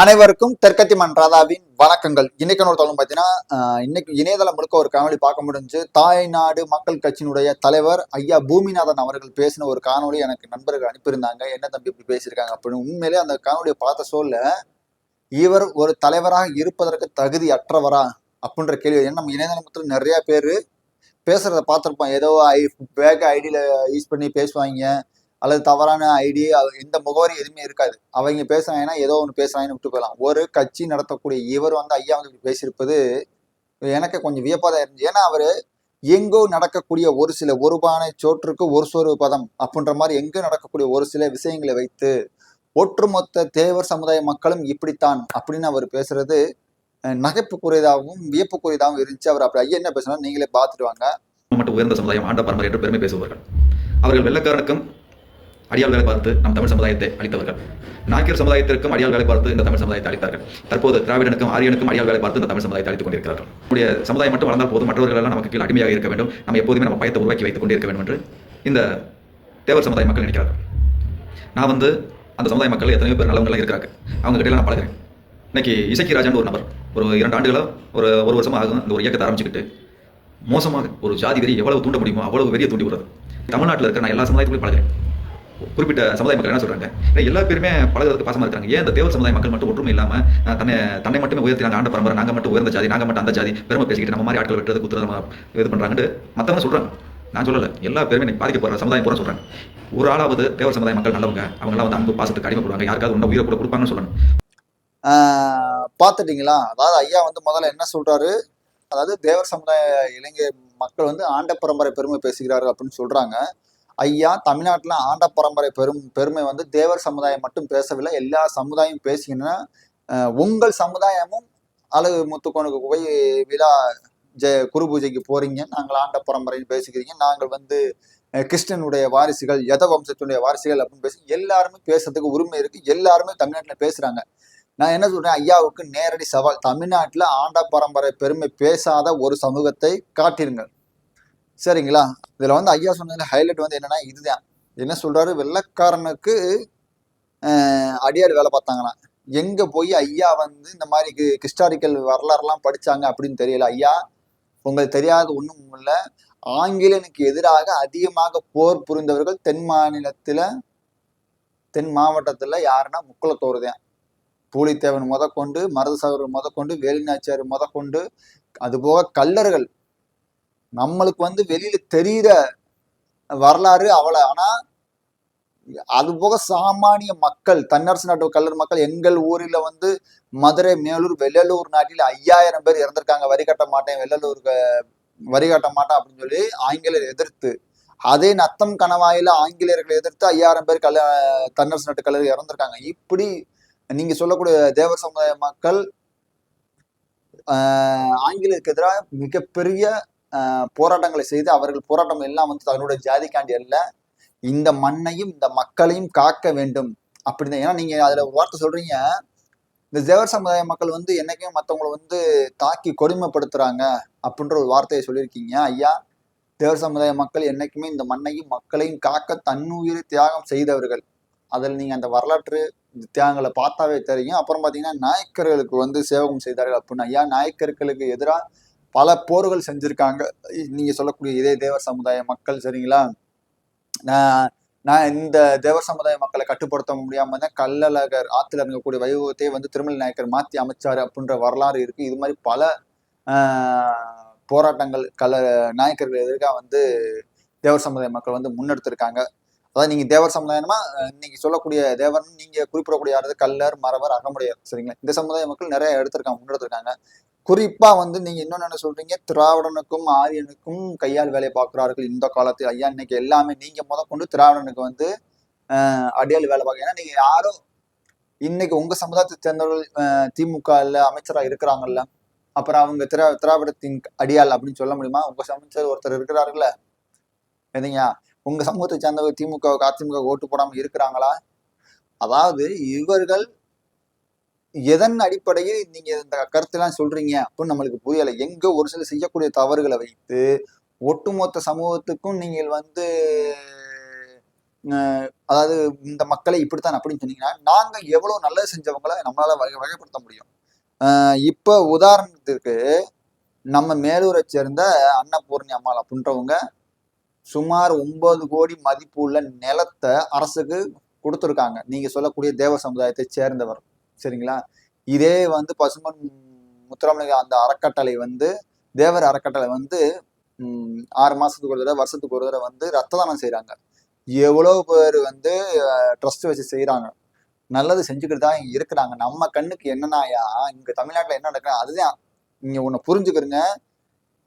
அனைவருக்கும் தெற்கத்திமன் ராதாவின் வணக்கங்கள். இன்னைக்கு ஒரு தகவல் பார்த்தீங்கன்னா இன்னைக்கு இணையதளம் முழுக்க ஒரு காணொலி பார்க்க முடிஞ்சு தாய்நாடு மக்கள் கட்சியினுடைய தலைவர் ஐயா பூமிநாதன் அவர்கள் பேசின ஒரு காணொளி எனக்கு நண்பர்கள் அனுப்பியிருந்தாங்க. என்ன தம்பி இப்படி பேசியிருக்காங்க அப்படின்னு. உண்மையிலே அந்த காணொலியை பார்த்த சொல்ல இவர் ஒரு தலைவராக இருப்பதற்கு தகுதி அற்றவரா அப்படின்ற கேள்வி. ஏன்னா நம்ம இணையதளத்தில் நிறைய பேர் பேசுறத பார்த்துருப்போம். ஏதோ ஐ பேக் ஐடியில யூஸ் பண்ணி பேசுவாங்க. அல்லது தவறான ஐடி எந்த முகவரி எதுவுமே இருக்காது. அவங்க பேசுறாங்கன்னா ஏதோ ஒன்று பேசுறாங்கன்னு விட்டு போயிடலாம். ஒரு கட்சி நடத்தக்கூடிய இவர் வந்து ஐயா வந்து பேசியிருப்பது எனக்கு கொஞ்சம் வியப்பாக இருந்துச்சு. ஏன்னா அவர் எங்கோ நடக்கக்கூடிய ஒரு சில ஒரு பானை சோற்றுக்கு ஒரு சோறு பதம் அப்படின்ற மாதிரி எங்கோ நடக்கக்கூடிய ஒரு சில விஷயங்களை வைத்து ஒட்டுமொத்த தேவர் சமுதாய மக்களும் இப்படித்தான் அப்படின்னு அவர் பேசுறது நகைப்புக்குரியதாகவும் வியப்புக்குரியதாகவும் இருந்துச்சு. அவர் அப்படி ஐயா என்ன பேசுனா நீங்களே பார்த்துட்டு வாங்க. மட்டும் உயர்ந்த சமுதாயம் ஆண்ட பரம்பரை என்று பெருமை பேசுவார்கள் அவர்கள் வெள்ளக்காரனுக்கும் அடியால் வேலை பார்த்து நம் தமிழ் சமுதாயத்தை அளித்தவர்கள் நாக்கியர் சமுதாயத்திற்கும் அடியாள் வேலை பார்த்து இந்த தமிழ் சமுதாயத்தை அளித்தார்கள் தற்போது திராவிடனுக்கும் ஆரியனுக்கும் அடியால் வேலை பார்த்து இந்த தமிழ் சமுதாயத்தை அளித்துக் கொண்டிருக்கிறார்கள். நம்முடைய சமுதாயம் மட்டும் வளர்ந்தால் போதும் மற்றவர்கள் எல்லாம் நமக்கு கீழ் அடிமையாக இருக்க வேண்டும். நம்ம எப்போதுமே நம்ம பயத்தை உருவாக்கி வைத்துக் கொண்டிருக்க வேண்டும் என்று இந்த தேவர் சமுதாய மக்கள் நினைக்கிறார்கள். நான் வந்து அந்த சமுதாய மக்கள் எத்தனையோ பேர் நல்லவங்களாம் இருக்கிறாங்க அவங்க கிட்ட நான் பழகிறேன். இன்னைக்கு இசக்கி ராஜான்னு ஒரு நபர் ஒரு இரண்டு ஆண்டுகளோ ஒரு ஒரு வருஷமாக ஆகும் அந்த ஒரு இயக்கத்தை ஆரம்பிச்சுக்கிட்டு மோசமாக ஒரு ஜாதி வெறி எவ்வளவு தூண்ட முடியுமோ அவ்வளவு வெறியை தூண்டி விடுறது. தமிழ்நாட்டில் இருக்கிற நான் எல்லா சமுதாயத்துலையும் பழகிறேன். குறிப்பிட்ட சமுதாய மக்கள் என்ன சொல்றாங்க? ஏன்னா எல்லா பேருமே பழகிறதுக்கு பாசமா இருக்காங்க ஏன் இந்த தேவர் சமுதாய மக்கள் மட்டும் ஒற்றுமை இல்லாம தன்னை தன்னை மட்டுமே உயர்த்தி ஆண்ட பரம்பரை நாங்க மட்டும் உயர்ந்த ஜாதி நாங்க மட்டும் அந்த ஜாதி பெருமை பேசிக்கிட்டு நம்ம மாதிரி ஆட்கள் வெட்டுறது குத்துறது நம்ம இது பண்றாங்கன்னு மத்தவங்க சொல்றாங்க. நான் சொல்லல. எல்லா பேருமே பாதிக்க பாதிக்கப்படுற சமுதாயம் பூரா சொல்றாங்க. ஒரு ஆளாவது தேவர் சமுதாய மக்கள் நல்லவங்க அவங்க எல்லாம் வந்து அன்பு பாசத்துக்கு அடிமைப்படுவாங்க யாருக்காவது உன்ன உயிரை கூட கொடுப்பாங்கன்னு சொல்லணும். பார்த்துட்டிங்களா? அதாவது ஐயா வந்து முதல்ல என்ன சொல்றாரு? அதாவது தேவர் சமுதாய இளைஞர் மக்கள் வந்து ஆண்ட பரம்பரை பெருமை பேசுகிறார்கள் அப்படின்னு சொல்றாங்க. ஐயா தமிழ்நாட்டில் ஆண்ட பரம்பரை பெரும் பெருமை வந்து தேவர் சமுதாயம் மட்டும் பேசவில்லை எல்லா சமுதாயம் பேசிங்கன்னா உங்கள் சமுதாயமும் அழகு முத்துக்கோனுக்கு போய் விழா ஜெய குரு பூஜைக்கு போறீங்க. நாங்கள் ஆண்ட பரம்பரைன்னு பேசிக்கிறீங்க நாங்கள் வந்து கிருஷ்ணனுடைய வாரிசுகள் யத வம்சத்தினுடைய வாரிசுகள் அப்படின்னு பேசி எல்லாருமே பேசுறதுக்கு உரிமை இருக்கு. எல்லாருமே தமிழ்நாட்டில் பேசுறாங்க. நான் என்ன சொல்றேன் ஐயாவுக்கு நேரடி சவால் தமிழ்நாட்டில் ஆண்ட பரம்பரை பெருமை பேசாத ஒரு சமூகத்தை காட்டிருங்கள். சரிங்களா? இதுல வந்து ஐயா சொன்னதில் ஹைலைட் வந்து என்னன்னா இதுதான். என்ன சொல்றாரு? வெள்ளக்காரனுக்கு ஆஹ், அடியார் வேலை பார்த்தாங்களாம். எங்க போய் ஐயா வந்து இந்த மாதிரி ஹிஸ்டாரிக்கல் வரலாறுலாம் படிச்சாங்க அப்படின்னு தெரியல. ஐயா உங்களுக்கு தெரியாத ஒன்றும் இல்லை. ஆங்கிலனுக்கு எதிராக அதிகமாக போர் புரிந்தவர்கள் தென் மாநிலத்துல தென் மாவட்டத்துல யாருன்னா முக்குளத்தோர் தான். பூலித்தேவன் முதற்கொண்டு மருதசாகர் கொண்டு வேலுநாச்சியார் முதற்கொண்டு அதுபோக கல்லர்கள் நம்மளுக்கு வந்து வெளியில தெரியிற வரலாறு அவளை ஆனா அது போக சாமானிய மக்கள் தன்னரசு நாட்டு கல்லூரி மக்கள் எங்கள் ஊரில் வந்து மதுரை மேலூர் வெள்ளலூர் நாட்டில் ஐயாயிரம் பேர் இறந்திருக்காங்க. வரி கட்ட மாட்டேன் வெள்ளலூருக்கு வரி கட்ட மாட்டேன் அப்படின்னு சொல்லி ஆங்கிலேயர் எதிர்த்து அதே நத்தம் கணவாயில ஆங்கிலேயர்களை எதிர்த்து ஐயாயிரம் பேர் கல்ல தன்னரசு நாட்டு கல்லூரி இறந்திருக்காங்க. இப்படி நீங்க சொல்லக்கூடிய தேவர் சமுதாய மக்கள் ஆங்கிலேயருக்கு எதிராக மிகப்பெரிய போராட்டங்களை செய்து அவர்கள் போராட்டம் எல்லாம் வந்து தன்னுடைய ஜாதிக்காண்டி அல்ல. இந்த மண்ணையும் இந்த மக்களையும் காக்க வேண்டும். அப்படின்னு ஏன்னா நீங்க அதுல வார்த்தை சொல்றீங்க. இந்த தேவர் சமுதாய மக்கள் வந்து என்னைக்குமே மற்றவங்களை வந்து தாக்கி கொடுமைப்படுத்துறாங்க அப்படின்ற ஒரு வார்த்தையை சொல்லியிருக்கீங்க. ஐயா தேவர் சமுதாய மக்கள் என்னைக்குமே இந்த மண்ணையும் மக்களையும் காக்க தன்னுயிரை தியாகம் செய்தவர்கள். அதில் நீங்கள் அந்த வரலாற்று தியாகங்களை பார்த்தாவே தெரியும். அப்புறம் பார்த்தீங்கன்னா நாயக்கர்களுக்கு வந்து சேவகம் செய்தார்கள் அப்படின்னு. ஐயா நாயக்கர்களுக்கு எதிராக பல போர்கள் செஞ்சுருக்காங்க. நீங்க சொல்லக்கூடிய இதே தேவர் சமுதாய மக்கள் சரிங்களா? நான் நான் இந்த தேவர் சமுதாய மக்களை கட்டுப்படுத்த முடியாம தான் கள்ளழகர் ஆத்துல இறங்கக்கூடிய வைபவத்தை வந்து திருமல் நாயக்கர் மாத்தி அமைச்சாரு அப்படின்ற வரலாறு இருக்கு. இது மாதிரி பல ஆஹ், போராட்டங்கள் கல நாயக்கர்கள் எதிர்க்காக வந்து தேவர் சமுதாய மக்கள் வந்து முன்னெடுத்திருக்காங்க. அதாவது நீங்க தேவர் சமுதாயமா இன்னைக்கு சொல்லக்கூடிய தேவர்னு நீங்க குறிப்பிடக்கூடிய யாராவது கல்லர் மரவர் அகமுடையார் சரிங்களா? இந்த சமுதாய மக்கள் நிறைய எடுத்திருக்காங்க முன்னெடுத்திருக்காங்க. குறிப்பா வந்து நீங்க இன்னொன்னு என்ன சொல்றீங்க? திராவிடனுக்கும் ஆரியனுக்கும் கையால் வேலை பார்க்கிறார்கள் இந்த காலத்தில். ஐயா இன்னைக்கு எல்லாமே நீங்க முத கொண்டு திராவிடனுக்கு வந்து அடியால் அடியாள் வேலை பார்க்க. ஏன்னா நீங்க யாரோ இன்னைக்கு உங்க சமுதாயத்தை சேர்ந்தவர்கள் திமுகவில் திமுக இருக்கிறாங்கல்ல. அப்புறம் அவங்க திரா திராவிடத்தின் அடியாள் அப்படின்னு சொல்ல முடியுமா? உங்க சமைச்சர் ஒருத்தர் இருக்கிறாருல்ல. எதுங்க உங்க சமூகத்தை சேர்ந்தவங்க திமுக அதிமுக ஓட்டு போடாமல் இருக்கிறாங்களா? அதாவது இவர்கள் எதன் அடிப்படையில் நீங்க இந்த கருத்தெல்லாம் சொல்றீங்க அப்படின்னு நம்மளுக்கு புரியல. எங்க ஒரு சில செய்யக்கூடிய தவறுகளை வைத்து ஒட்டுமொத்த சமூகத்துக்கும் நீங்கள் வந்து அதாவது இந்த மக்களை இப்படித்தான் அப்படின்னு சொன்னீங்கன்னா நாங்க எவ்வளவு நல்லது செஞ்சவங்களை நம்மளால வகை வகைப்படுத்த முடியும். இப்ப உதாரணத்துக்கு நம்ம மேலூரை சேர்ந்த அன்னபூர்ணி அம்மாள் அப்படின்றவங்க சுமார் ஒன்பது கோடி மதிப்பு உள்ள நிலத்தை அரசுக்கு கொடுத்துருக்காங்க. நீங்க சொல்லக்கூடிய தேவ சமுதாயத்தை சேர்ந்தவர். சரிங்களா? இதே வந்து பசுமன் முத்துராமலிங்க அந்த அறக்கட்டளை வந்து தேவர் அறக்கட்டளை வந்து ஆறு மாசத்துக்கு ஒரு தடவை வருஷத்துக்கு ஒரு தடவை வந்து ரத்த தானம் செய்றாங்க. எவ்வளோ பேர் வந்து ட்ரஸ்ட் வச்சு செய்யறாங்க நல்லது செஞ்சுக்கிட்டு தான் இருக்கிறாங்க. நம்ம கண்ணுக்கு என்னன்னாயா இங்க தமிழ்நாட்டுல என்ன நடக்குது அதுதான். நீங்க ஒன்று புரிஞ்சுக்கிறங்க.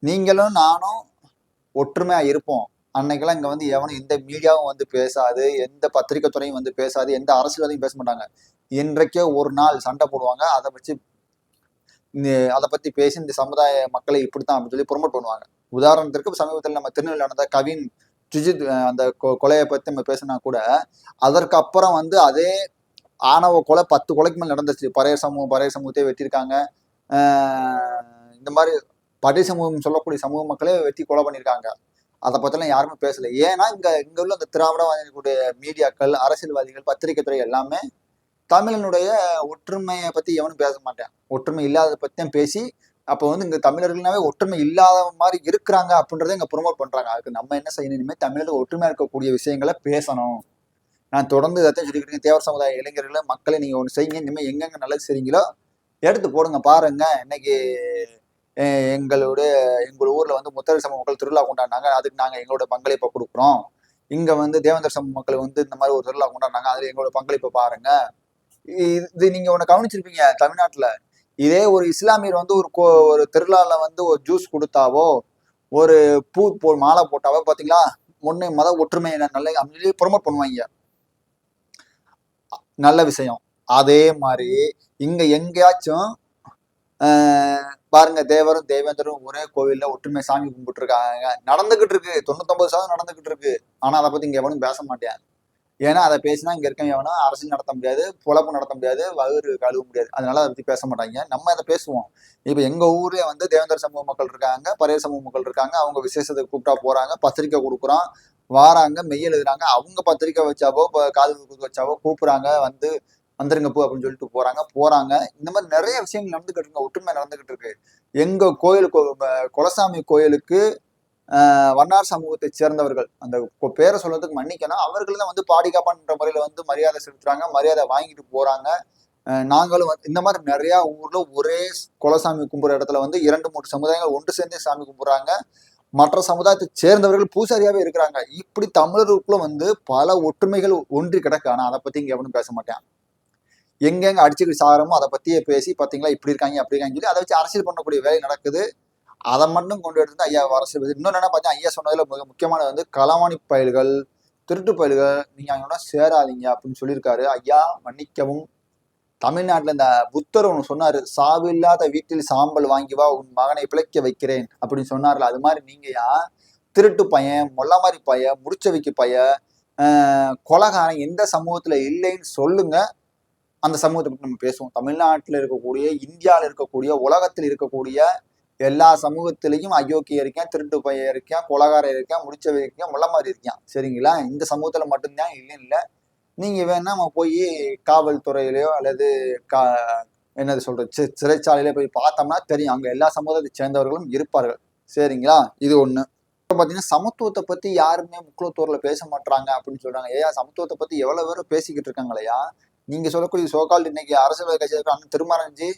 நீங்களும் நானும் ஒற்றுமையா இருப்போம். அன்னைக்கெல்லாம் இங்க வந்து எவனும் எந்த மீடியாவும் வந்து பேசாது எந்த பத்திரிக்கை துறையும் வந்து பேசாது எந்த அரசியல்வாதியும் பேச மாட்டாங்க. இன்றைக்கே ஒரு நாள் சண்டை போடுவாங்க. அதை வச்சு இந்த- அதை பத்தி பேசி இந்த சமுதாய மக்களை இப்படித்தான் அப்படின்னு சொல்லி ப்ரொமோட் பண்ணுவாங்க. உதாரணத்திற்கு சமீபத்தில் நம்ம திருநெல்வேலி நடந்த கவின் சுஜித் அந்த கொ- கொலையை பத்தி நம்ம பேசினா கூட அதற்கு அப்புறம் வந்து அதே ஆணவ கொலை பத்து கொலைக்கு மேல் நடந்துச்சு. பறைய சமூகம் பறைய சமூகத்தை வெட்டியிருக்காங்க. இந்த மாதிரி படை சமூகம் சொல்லக்கூடிய சமூக மக்களே வெட்டி கொலை பண்ணியிருக்காங்க. அதை பத்திலாம் யாருமே பேசல. ஏன்னா இங்க இங்க உள்ள அந்த திராவிட மீடியாக்கள் அரசியல்வாதிகள் பத்திரிகை துறை எல்லாமே தமிழனுடைய ஒற்றுமையை பத்தி எவனும் பேச மாட்டேன். ஒற்றுமை இல்லாததை பத்தியும் பேசி அப்போ வந்து இங்க தமிழர்கள்னாவே ஒற்றுமை இல்லாத மாதிரி இருக்கிறாங்க அப்படின்றத இங்க ப்ரொமோட் பண்றாங்க. அதுக்கு நம்ம என்ன செய்யணும்? இனிமேல் தமிழர்கள் ஒற்றுமையா இருக்கக்கூடிய விஷயங்களை பேசணும். நான் தொடர்ந்து இதைத்தான் சொல்லிக்கிட்டு தேவர் சமுதாய இளைஞர்களை மக்களை நீங்க ஒன்று செய்யுங்க. இனிமேல் எங்கெங்க நல்லது செய்றீங்களோ எடுத்து போடுங்க பாருங்க. இன்னைக்கு எங்களோட எங்களுடைய எங்கள் ஊர்ல வந்து முத்தரை சமூக மக்கள் திருவிழா கொண்டாடினாங்க. அதுக்கு நாங்கள் எங்களோட பங்களிப்பை கொடுக்குறோம். இங்க வந்து தேவந்தர் சமூக மக்கள் வந்து இந்த மாதிரி ஒரு திருவிழா கொண்டாடினாங்க. அதுல எங்களோட பங்களிப்பை பாருங்க. இது நீங்க ஒண்ணு கவனிச்சிருப்பீங்க தமிழ்நாட்டுல. இதே ஒரு இஸ்லாமியர் வந்து ஒரு கோ- ஒரு திருவிழால வந்து ஒரு ஜூஸ் கொடுத்தாவோ ஒரு பூ போ மாலை போட்டாவோ பாத்தீங்களா? முன்னே மத ஒற்றுமை நல்ல அப்படின்னு ப்ரொமோட் பண்ணுவாங்க. நல்ல விஷயம். அதே மாதிரி இங்க எங்கேயாச்சும் ஆஹ், பாருங்க தேவரும் தேவேந்தரும் ஒரே கோவில்ல ஒற்றுமை சாமி கும்பிட்டு இருக்காங்க நடந்துகிட்டு இருக்கு தொண்ணூத்தொன்பது சதவீதம் நடந்துகிட்டு இருக்கு. ஆனா அதை பத்தி இங்க எவனும் பேச மாட்டேன். ஏன்னா அதை பேசினா இங்க இருக்க எவனும் அரசியல் நடத்த முடியாது பொழப்பு நடத்த முடியாது வயிறு கழுவ முடியாது. அதனால அதை பத்தி பேச மாட்டாங்க. நம்ம அதை பேசுவோம். இப்ப எங்க ஊரில் வந்து தேவேந்தர் சமூக மக்கள் இருக்காங்க பரைய சமூக மக்கள் இருக்காங்க அவங்க விசேஷத்தை கூப்பிட்டா போறாங்க பத்திரிக்கை கொடுக்குறோம் வாராங்க மெய் எழுதுறாங்க அவங்க பத்திரிக்கை வச்சாவோ இப்போ காது வச்சாவோ கூப்பிடுறாங்க வந்து வந்துருங்க போ அப்படின்னு சொல்லிட்டு போறாங்க போறாங்க. இந்த மாதிரி நிறைய விஷயங்கள் நடந்துகிட்டு இருக்கு ஒற்றுமை நடந்துகிட்டு இருக்கு. எங்க கோயில் கோ- குலசாமி கோயிலுக்கு வண்ணார் சமூகத்தை சேர்ந்தவர்கள். அந்த பேரை சொல்றதுக்கு மன்னிக்கணும். அவர்கள் தான் வந்து பாடிகாப்பான்ற முறையில வந்து மரியாதை செலுத்துறாங்க. மரியாதை வாங்கிட்டு போறாங்க. நாங்களும் வந்து இந்த மாதிரி நிறைய ஊர்ல ஒரே குலசாமி கும்புற இடத்துல வந்து இரண்டு மூன்று சமுதாயங்கள் ஒன்று சேர்ந்தே சாமி கும்பிட்றாங்க. மற்ற சமுதாயத்தை சேர்ந்தவர்கள் பூசாரியாவே இருக்கிறாங்க. இப்படி தமிழருக்குள்ள வந்து பல ஒற்றுமைகள் ஒன்றி கிடக்கு. ஆனா அதை பத்தி இங்க எவனும் பேச மாட்டேன். எங்கெங்க அடிச்சுக்கிட்டு சாரமோ அதை பத்தியே பேசி பாத்தீங்களா இப்படி இருக்காங்க அப்படி இருக்காங்க சொல்லி அதை வச்சு அரசியல் பண்ணக்கூடிய வேலை நடக்குது. அதை மட்டும் கொண்டு எடுத்து ஐயா அரசியல் இன்னொன்று என்ன பார்த்தா ஐயா சொன்னதில் மிக முக்கியமானது வந்து களவாணி பயல்கள் திருட்டு பயல்கள் நீங்கள் அவங்களோட சேராதீங்க அப்படின்னு சொல்லியிருக்காரு. ஐயா மன்னிக்கவும். தமிழ்நாட்டில் இந்த புத்தர் ஒன்று சொன்னாரு சாவில்லாத வீட்டில் சாம்பல் வாங்கி வா உன் மகனை பிழைக்க வைக்கிறேன் அப்படின்னு சொன்னார்ல. அது மாதிரி நீங்கயா திருட்டு பையன் மொல்ல மாதிரி பையன் முடிச்ச வைக்க பையன் கொலகாரன் எந்த சமூகத்தில் இல்லைன்னு சொல்லுங்க. அந்த சமூகத்தை பற்றி நம்ம பேசுவோம். தமிழ்நாட்டில் இருக்கக்கூடிய இந்தியாவில் இருக்கக்கூடிய உலகத்தில் இருக்கக்கூடிய எல்லா சமூகத்திலையும் அயோக்கியம் இருக்கேன் திருட்டு பையன் இருக்கேன் கொலகாரம் இருக்கேன் முடிச்சவை இருக்கேன் முள்ள மாதிரி இருக்கேன். சரிங்களா? இந்த சமூகத்துல மட்டும்தான் இல்லைன்னு இல்லை. நீங்க வேணா நம்ம போய் காவல்துறையிலயோ அல்லது கா என்னது சொல்றது சி- சிறைச்சாலையில போய் பார்த்தோம்னா தெரியும். அங்க எல்லா சமூகத்தை சேர்ந்தவர்களும் இருப்பார்கள். சரிங்களா? இது ஒண்ணு. இப்போ பார்த்தீங்கன்னா சமத்துவத்தை பத்தி யாருமே முக்கியத்துவரில் பேச மாட்டாங்க அப்படின்னு சொல்றாங்க. ஏயா சமத்துவத்தை பத்தி எவ்வளவு பேரும் பேசிக்கிட்டு இருக்காங்களையா? நீங்க சொல்லக்கூடிய சோகால் இன்னைக்கு அரசியல் கட்சி இருக்கிற அண்ணன் திருமரஞ்சி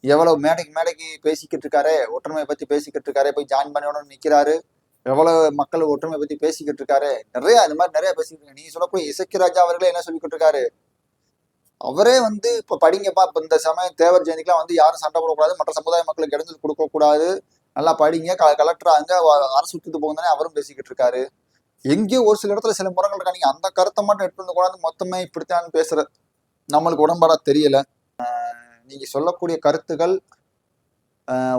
எவ்வளவு மேடைக்கு மேடைக்கு பேசிக்கிட்டு இருக்காரு ஒற்றுமையை பத்தி பேசிக்கிட்டு இருக்காரு போய் ஜாயின் பண்ணணும்னு நிக்கிறாரு எவ்வளவு மக்கள் ஒற்றுமை பத்தி பேசிக்கிட்டு இருக்காரு நிறைய இந்த மாதிரி நிறைய பேசிக்கிட்டு இருக்காங்க நீங்க சொல்லக்கூடிய இசக்கி ராஜா அவர்களே என்ன சொல்லிக்கிட்டு இருக்காரு அவரே வந்து இப்ப படிங்கப்பா இப்ப இந்த சமயம் தேவர் ஜெயந்திக்கெல்லாம் வந்து யாரும் சண்டை போடக்கூடாது மற்ற சமுதாய மக்களுக்கு இடைஞ்சல் கொடுக்க கூடாது. நல்லா படிங்க க- கலெக்டர் அங்க அரசு விட்டுட்டு போகுதுன்னு அவரும் பேசிக்கிட்டு இருக்காரு. எங்கேயோ ஒரு சில இடத்துல சில முறைகள் இருக்கா நீங்க அந்த கருத்தை மட்டும் எடுத்து வந்து கூடாது மொத்தமே இப்படித்தான் பேசுற. நம்மளுக்கு உடம்பாடா தெரியல. நீங்கள் சொல்லக்கூடிய கருத்துக்கள்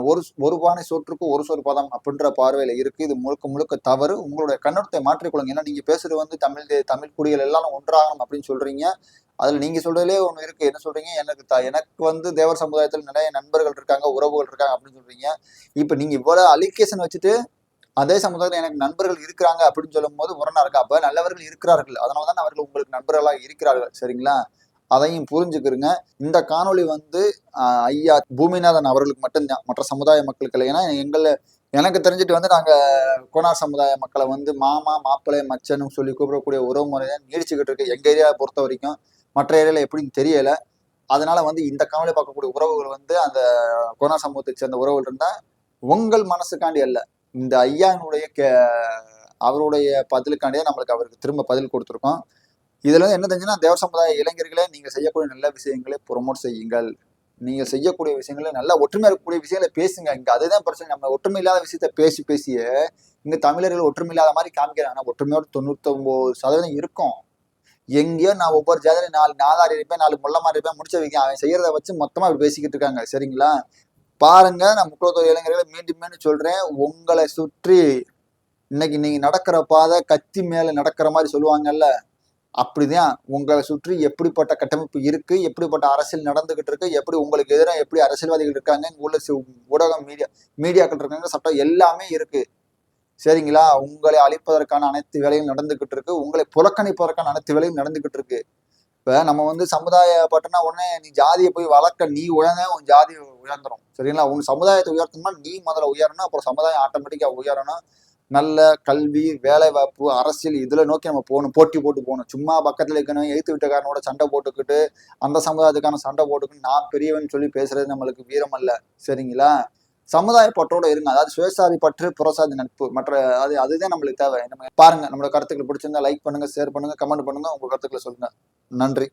ஒரு ஒரு பானை சோற்றுக்கு ஒரு சோறு பதம் அப்படின்ற பார்வையில் இருக்குது இது முழுக்க முழுக்க தவறு. உங்களுடைய கண்ணோட்டத்தை மாற்றிக்கொள்ளுங்க. ஏன்னா நீங்கள் பேசுறது வந்து தமிழ் தமிழ் குடிகள் எல்லாரும் ஒன்றாகணும் அப்படின்னு சொல்றீங்க. அதில் நீங்கள் சொல்கிறதுலே ஒன்று இருக்கு. என்ன சொல்றீங்க? எனக்கு த- எனக்கு வந்து தேவர் சமுதாயத்தில் நிறைய நண்பர்கள் இருக்காங்க உறவுகள் இருக்காங்க அப்படின்னு சொல்கிறீங்க இப்போ நீங்கள் இவ்வளோ அலிகேஷன் வச்சுட்டு அதே சமுதாயத்தில் எனக்கு நண்பர்கள் இருக்கிறாங்க அப்படின்னு சொல்லும் போது முரணா அப்போ நல்லவர்கள் இருக்கிறார்கள். அதனால தான் அவர்கள் உங்களுக்கு நண்பர்களாக இருக்கிறார்கள். சரிங்களா? அதையும் புரிஞ்சுக்கிறங்க இந்த காணொளி வந்து ஐயா பூமிநாதன் அவர்களுக்கு மட்டும்தான். மற்ற சமுதாய மக்களுக்கு இல்லை ஏன்னா எங்களை எனக்கு தெரிஞ்சுட்டு வந்து நாங்கள் கோனார் சமுதாய மக்களை வந்து மாமா மாப்பிள்ளை மச்சன்னு சொல்லி கூப்பிடக்கூடிய உறவு முறையை நீடிச்சுக்கிட்டு இருக்கு. எங்கள் ஏரியாவை பொறுத்த வரைக்கும். மற்ற ஏரியாவில் எப்படின்னு தெரியலை. அதனால வந்து இந்த காணொலி பார்க்கக்கூடிய உறவுகள் வந்து அந்த கோனார் சமூகத்தை சேர்ந்த உறவுகள் இருந்தால் உங்கள் மனசுக்காண்டி அல்ல. இந்த ஐயானுடைய கே அவருடைய பதிலுக்காண்டியே நம்மளுக்கு அவருக்கு திரும்ப பதில் கொடுத்துருக்கோம். இதுல என்ன தெரிஞ்சுன்னா தேவ சமுதாய இளைஞர்களே நீங்க செய்யக்கூடிய நல்ல விஷயங்களை ப்ரொமோட் செய்யுங்கள். நீங்க செய்யக்கூடிய விஷயங்களை நல்லா ஒற்றுமையா இருக்கக்கூடிய விஷயங்களை பேசுங்க. இங்க அதுதான் பிரச்சனை. நம்ம ஒற்றுமை இல்லாத விஷயத்த பேசி பேசிய இங்க தமிழர்கள் ஒற்றுமை இல்லாத மாதிரி காமிக்கிறாங்க. ஆனால் ஒற்றுமையோட தொண்ணூத்தி ஒன்பது சதவீதம் இருக்கும். எங்கேயோ நான் ஒவ்வொரு ஜாதியில நாலு நாலாறு இருப்பேன் நாலு முள்ள மாதிரி இருப்பேன் முடிச்ச வைக்க அவன் செய்யறத வச்சு மொத்தமா அப்படி பேசிக்கிட்டு இருக்காங்க. சரிங்களா? பாருங்க நான் முக்கியத்துவ இளைஞர்களை மீண்டும் மீண்டும் சொல்றேன். உங்களை சுற்றி இன்னைக்கு நீங்க நடக்கிற பாதை கத்தி மேல நடக்கிற மாதிரி சொல்லுவாங்கல்ல அப்படிதான் உங்களை சுற்றி எப்படிப்பட்ட கட்டமைப்பு இருக்கு எப்படிப்பட்ட அரசியல் நடந்துகிட்டு இருக்கு எப்படி உங்களுக்கு எதிராக எப்படி அரசியல்வாதிகள் இருக்காங்க இங்க உள்ள ஊடகம் மீடியா மீடியாக்கள் இருக்காங்க சட்டம் எல்லாமே இருக்கு. சரிங்களா? உங்களை அழிப்பதற்கான அனைத்து வேலையும் நடந்துகிட்டு இருக்கு. உங்களை புறக்கணிப்பதற்கான அனைத்து வேலையும் நடந்துகிட்டு இருக்கு. இப்போ நம்ம வந்து சமுதாய பட்டனா உடனே நீ ஜாதியை போய் வளர்க்க நீ உயர்ந்த உன் ஜாதி உயர்ந்துரும். சரிங்களா? உன் சமுதாயத்தை உயர்த்தணும்னா நீ முதல்ல உயரணும் அப்புறம் சமுதாயம் ஆட்டோமேட்டிக்காக உயரணும். நல்ல கல்வி வேலைவாய்ப்பு அரசியல் இதில் நோக்கி நம்ம போகணும். போட்டி போட்டு போகணும். சும்மா பக்கத்துல இருக்கணும் எழுத்து வீட்டுக்காரனோட சண்டை போட்டுக்கிட்டு அந்த சமுதாயத்துக்கான சண்டை போட்டுக்கிட்டு நான் பெரியவன் சொல்லி பேசுறது நம்மளுக்கு வீரம் அல்ல சரிங்களா? சமுதாய பற்றோட இருங்க. அதாவது சுயசாதி பற்று புறசாதி நட்பு. மற்ற அது அதுதான் நம்மளுக்கு தேவை. நம்ம பாருங்க. நம்மளோட கருத்துக்கள் பிடிச்சிருந்தா லைக் பண்ணுங்க ஷேர் பண்ணுங்க கமெண்ட் பண்ணுங்க. உங்க கருத்துக்களை சொல்லுங்க. நன்றி.